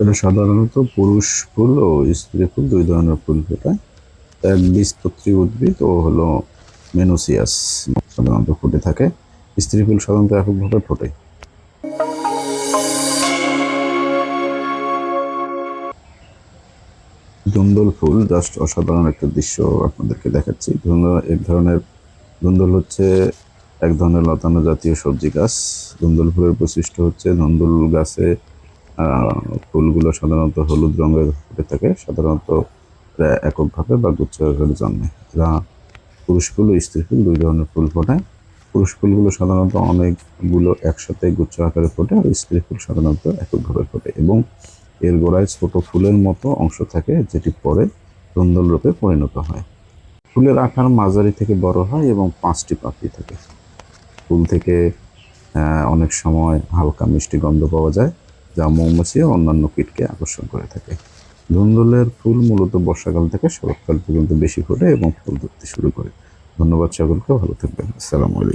এটা সাধারণত পুরুষ ফুল ও স্ত্রী ফুল দুই ধরনের ফুল ফোটায়। এক বীজপত্রী উদ্ভিদ ও হলো মেনোসিয়াস, সাধারণত ফুটে থাকে। স্ত্রী ফুল সাধারণত এককভাবে ফোটে। ধুন্দল ফুল জাস্ট অসাধারণ একটা দৃশ্য আপনাদেরকে দেখাচ্ছি। ধুন্দল এক ধরনের ধুন্দল হচ্ছে এক ধরনের লতানো জাতীয় সবজি গাছ। ধুন্দল ফুলের বৈশিষ্ট্য হচ্ছে ধুন্দল গাছে ফুলগুলো সাধারণত হলুদ রঙের ফুটে থাকে, সাধারণত এককভাবে বা গুচ্ছ আকারে জন্মে এরা পুরুষ ফুল ও স্ত্রী ফুল, দুই ধরনের ফুল ফোটায় পুরুষ ফুলগুলো সাধারণত অনেকগুলো একসাথে গুচ্ছ আকারে ফোটে আর স্ত্রী ফুল সাধারণত এককভাবে ফোটে এবং এর গোড়ায় ছোট ফুলের মতো অংশ থাকে, যেটি পরে ধুন্দল রূপে পরিণত হয়। ফুলের আকার মাঝারি থেকে বড় হয় এবং পাঁচটি পাপড়ি থাকে। ফুল থেকে অনেক সময় হালকা মিষ্টি গন্ধ পাওয়া যায়। যা মৌমাছি ও অন্যান্য কীটকে আকর্ষণ করে থাকে। ধুন্দুলের ফুল মূলত বর্ষাকাল থেকে শরৎকাল পর্যন্ত বেশি ফোটে এবং ফুল ধরতে শুরু করে। ধন্যবাদ সকলকে, ভালো থাকবেন। আসসালামু আলাইকুম।